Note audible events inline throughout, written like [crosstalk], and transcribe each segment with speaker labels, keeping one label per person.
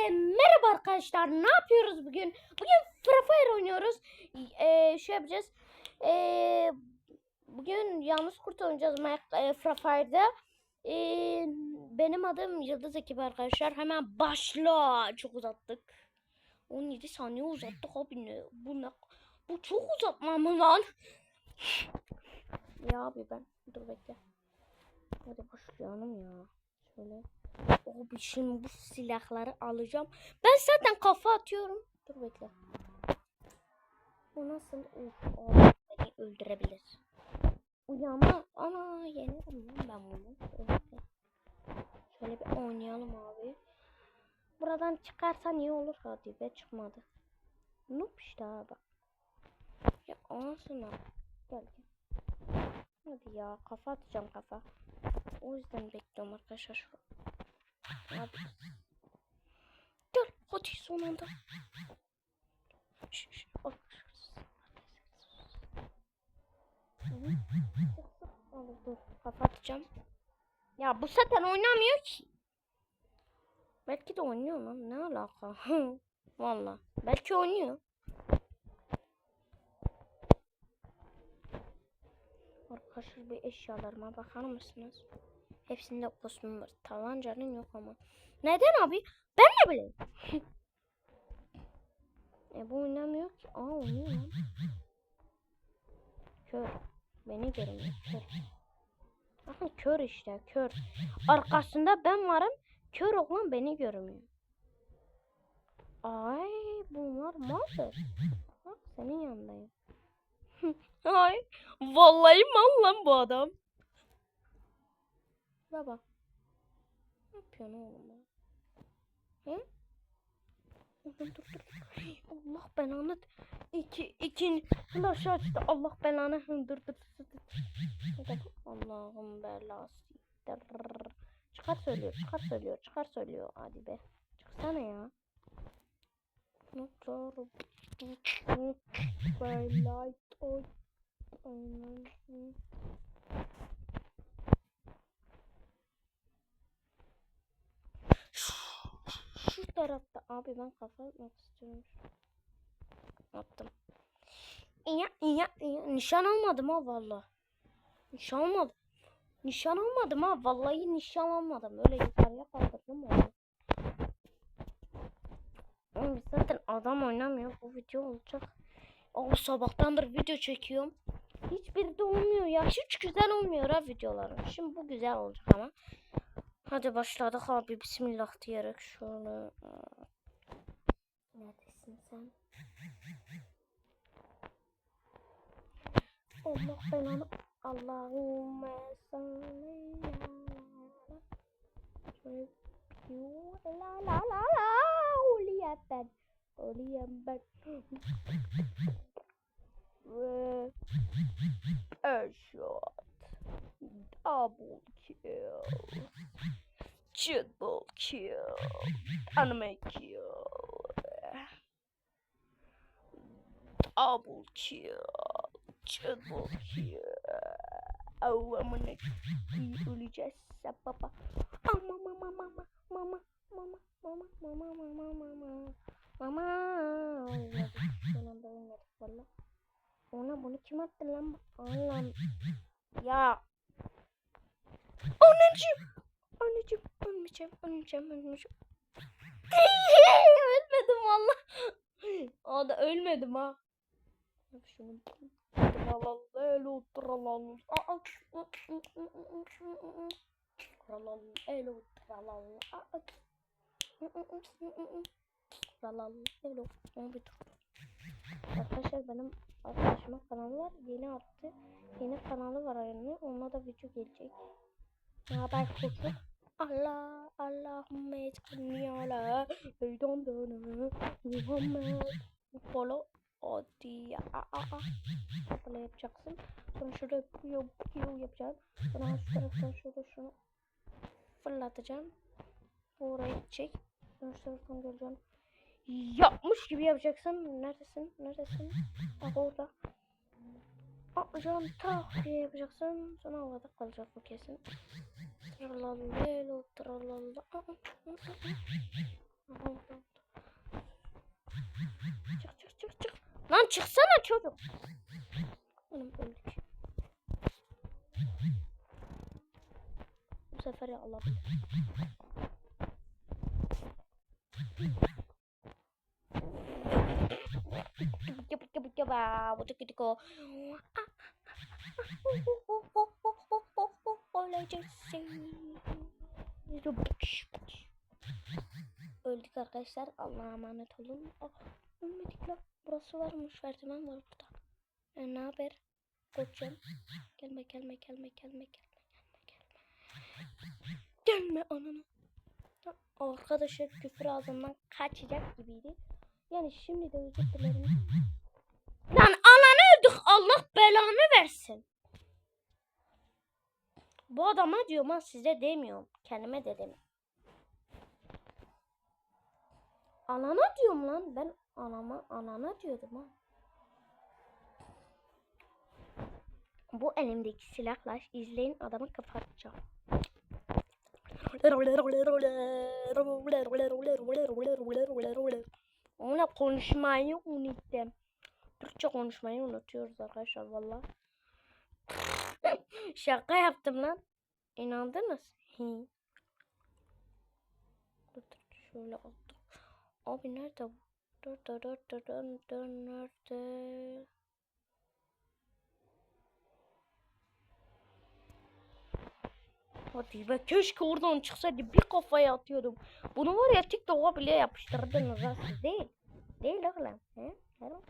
Speaker 1: Hepinize merhaba arkadaşlar. Ne yapıyoruz bugün? Bugün Free Fire oynuyoruz. Ee, şey yapacağız. Ee, bugün yalnız kurt oynayacağız e, Free Fire'da. Ee, benim adım Yıldız Ekip arkadaşlar. Hemen başla. Çok uzattık. 17 saniye uzattık abi ne? Bu ne? Bu çok uzatma mı lan? ya abi ben. Dur bekle. Hadi başlayalım ya. Şöyle. Abi şimdi bu silahları alacağım. Ben zaten kafa atıyorum. Dur bekle. Bu nasıl? Beni öldürebilir. Uyanma. Ana yenerim lan ben bunu. Şöyle bir oynayalım abi. Buradan çıkarsan iyi olur. Hadi be çıkmadı. Noob işte abi. Ya anasını. Gel gel. Hadi ya kafa atacağım kafa. O yüzden bekliyorum arkadaşlar. Abi. Gel hadi son anda. Şş, şş. Abi dur kapatacağım. Ya bu zaten oynamıyor ki. Belki de oynuyor lan. Ne alaka? [laughs] Valla. Belki oynuyor. Arkadaşlar bir eşyalarıma bakar mısınız? Hepsinde kostüm var. Tabancanın yok ama. Neden abi? Ben ne bileyim. [laughs] e bu oynamıyor ki. Aa oynuyor lan. Kör. Beni görmüyor. Kör. Bakın kör işte. Kör. Arkasında ben varım. Kör olan beni görmüyor. Ay bunlar maldır. Bak senin yanındayım. [laughs] Ay vallahi mal lan bu adam. Baba. Ne yapıyorsun oğlum? Hı? Oğlum dur dur. Allah belanı. İki, iki flash açtı. Allah belanı. Dur dur dur. dur. Allah'ım belası. Çıkar söylüyor, çıkar söylüyor, çıkar söylüyor. Hadi be. Çıksana ya. Twilight. Oy. Aynen. Tarafta abi ben kafa atmak istiyorum. Attım. İya iya iya. Nişan almadım ha valla. Nişan almadım. Nişan almadım ha. Vallahi nişan almadım. Öyle yukarıya kaldırdım onu. Oğlum zaten adam oynamıyor. Bu video olacak. O sabahtandır video çekiyorum. Hiçbiri de olmuyor ya. Hiç güzel olmuyor ha videolarım. Şimdi bu güzel olacak ama. Hadi başladık abi. Bismillah diyerek şöyle. Neredesin sen? Allah belanı. Allahümme salli la la la la. Uliyem ben. Uliyem ben. Headshot. Double kill. Triple kill. Anime kill. Double kill. Triple kill. Oh amına öleceğiz baba. Ama mama mama mama mama mama mama mama mama mama. Ölmedik. Son anda ölmedik valla. Ona bunu kim attı lan? Allah'ım. Ya. Anneciğim. Anneciğim ölmeyeceğim, ölmeyeceğim, ölmeyeceğim. [laughs] ölmedim valla. Aa da ölmedim ha. Şunu. Tralala tralala. Aa. Tralala elo tralala. Aa. Onu bir dur. Arkadaşlar benim arkadaşımın kanalı var. Yeni attı. Yeni kanalı var yani. Ona da video gelecek. Ne haber kuşum? Allah Allahümme ala beydan dönü Muhammed Follow a. Böyle yapacaksın. Sonra şurada piyo piyo yapacaksın. Sonra şu taraftan şurada şunu fırlatacaksın. Oraya çek. Sonra şu taraftan göreceksin. Yapmış gibi yapacaksın. Neredesin? Neredesin? Bak orada. Atlayacaksın. Tak diye yapacaksın. Sonra havada kalacak bu kesin. Tralala. Aha, Çık çık çık çık. Lan çıksana çocuk. Anam öldük. Bu sefer alabilir. Öldük arkadaşlar. Allah'a emanet olun. Ah, ölmedik lan. Burası varmış. Merdiven var burada. E, ne haber? Koçum. Gelme gelme gelme gelme gelme gelme gelme. Ananı. Arkadaşlar küfür ağzından kaçacak gibiydi. Yani şimdi de özür dilerim. Lan ananı öldük. Allah belanı versin. Bu adama diyorum ha size demiyorum. Kendime de demiyorum. Anana diyorum lan. Ben anama anana diyordum ha. Bu elimdeki silahla izleyin adamı kapatacağım. Ona konuşmayı unuttum. Türkçe konuşmayı unutuyoruz arkadaşlar valla. [laughs] Şaka yaptım lan. İnandınız? Hı. Şöyle aldım. Abi nerede bu? Dur dur dur dur dur dur nerede? Hadi be keşke oradan çıksaydı bir kafaya atıyordum. Bunu var ya TikTok'a bile yapıştırdınız ha siz değil. Değil oğlum. He? Helal.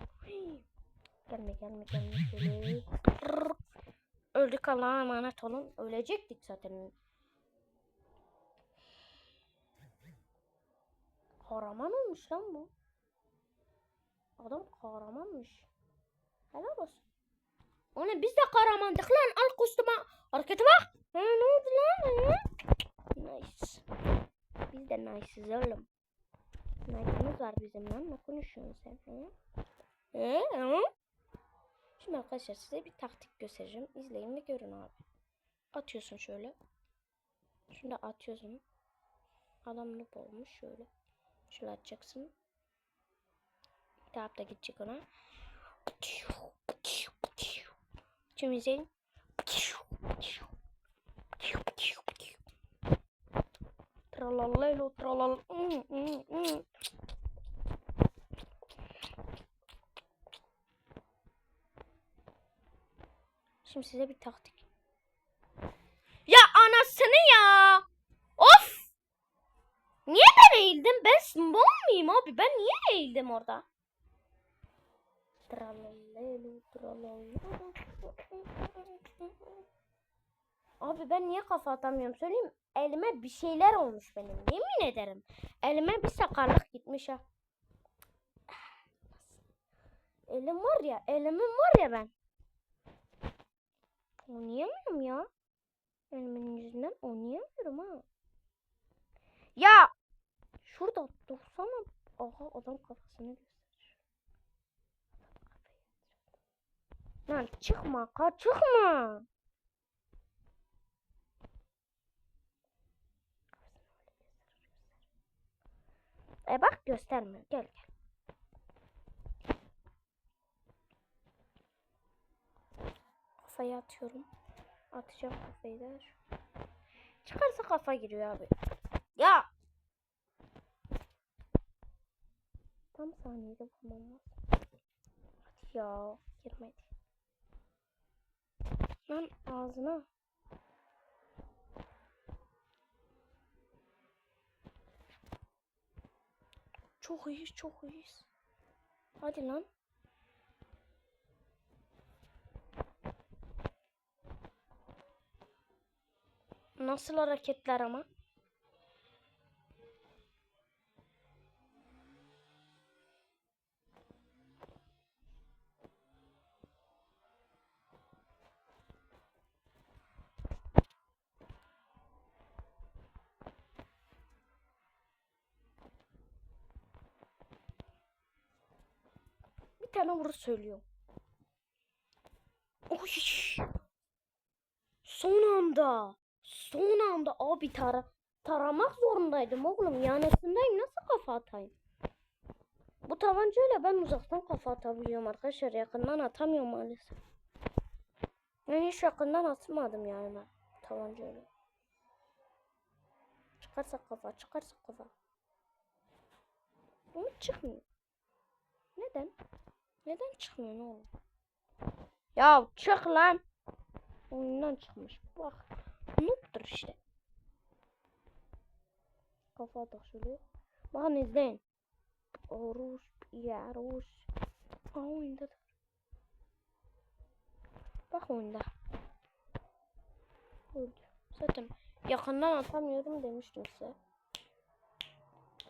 Speaker 1: Gelme gelme gelme. Rrr. Öldük Allah'a emanet olun. Ölecektik zaten. Kahraman olmuş lan bu. Adam kahramanmış. Helal olsun. O ne biz de kahramandık lan. Al kostüme. Harekete bak. Ha, ne oldu lan? Ha? Nice. Biz de nice'ız oğlum. Nice'ımız var bizim lan. Ne konuşuyorsun sen? He? He? Şimdi arkadaşlar size bir taktik göstereceğim. İzleyin ve görün abi. Atıyorsun şöyle. Şunu atıyorsun. Adam noob olmuş şöyle. Şöyle atacaksın. Daha da gidecek ona. Şimdi izleyin. Tralalelo tralal. Mm, mm, mm. Şimdi size bir taktik. Ya anasını ya. Of. Niye ben eğildim? Ben mal mıyım abi? Ben niye eğildim orada? Abi ben niye kafa atamıyorum söyleyeyim. Elime bir şeyler olmuş benim. Yemin ederim. Elime bir sakarlık gitmiş ha. Elim var ya. Elimim var ya ben. Oynayamıyorum ya. Elimin yüzünden oynayamıyorum ha. Ya. Şurada dursana. Aha adam kafasını gösterir. Lan çıkma. Ka çıkma. E bak göstermiyor. Gel gel. Kafayı atıyorum. Atacağım kafayı da. Çıkarsa kafa giriyor abi. Ya. Tam saniyede bulmam lazım. Hadi ya. Girmedi. Lan ağzına. Çok iyiyiz, çok iyiyiz. Hadi lan. Nasıl hareketler ama? Bir tane vuru söylüyorum. Oy. Son anda. Son anda abi tara taramak zorundaydım oğlum. Yanısındayım. Nasıl kafa atayım? Bu tabancayla ben uzaktan kafa atabiliyorum arkadaşlar. Yakından atamıyorum maalesef. Ben hiç yakından atmadım yani ben tabancayla. Çıkarsa kafa, çıkarsa kafa. Ama çıkmıyor. Neden? Neden çıkmıyor ne olur? Ya çık lan. Oyundan çıkmış. Bak. Noob'dur işte. Kafa da şöyle. Bakın izleyin. Orus ya Rus. Aa oyunda da. Bak oyunda. Öldü. Zaten yakından atamıyorum demiştim size.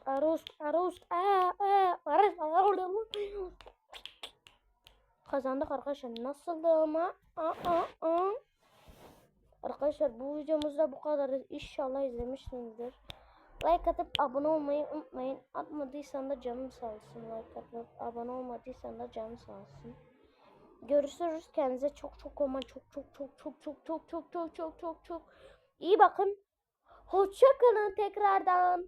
Speaker 1: Arus, Arus, aa, aa, Arus, Arus. Kazandık arkadaşlar. Nasıldı ama? Aa, aa, aa. Arkadaşlar bu videomuzda bu kadar. İnşallah izlemişsinizdir. Like atıp abone olmayı unutmayın. Atmadıysan da canım sağ olsun. Like atıp abone olmadıysan da canım sağ olsun. Görüşürüz. Kendinize çok çok ama çok çok çok çok çok çok çok çok çok çok çok iyi bakın. Hoşça kalın tekrardan.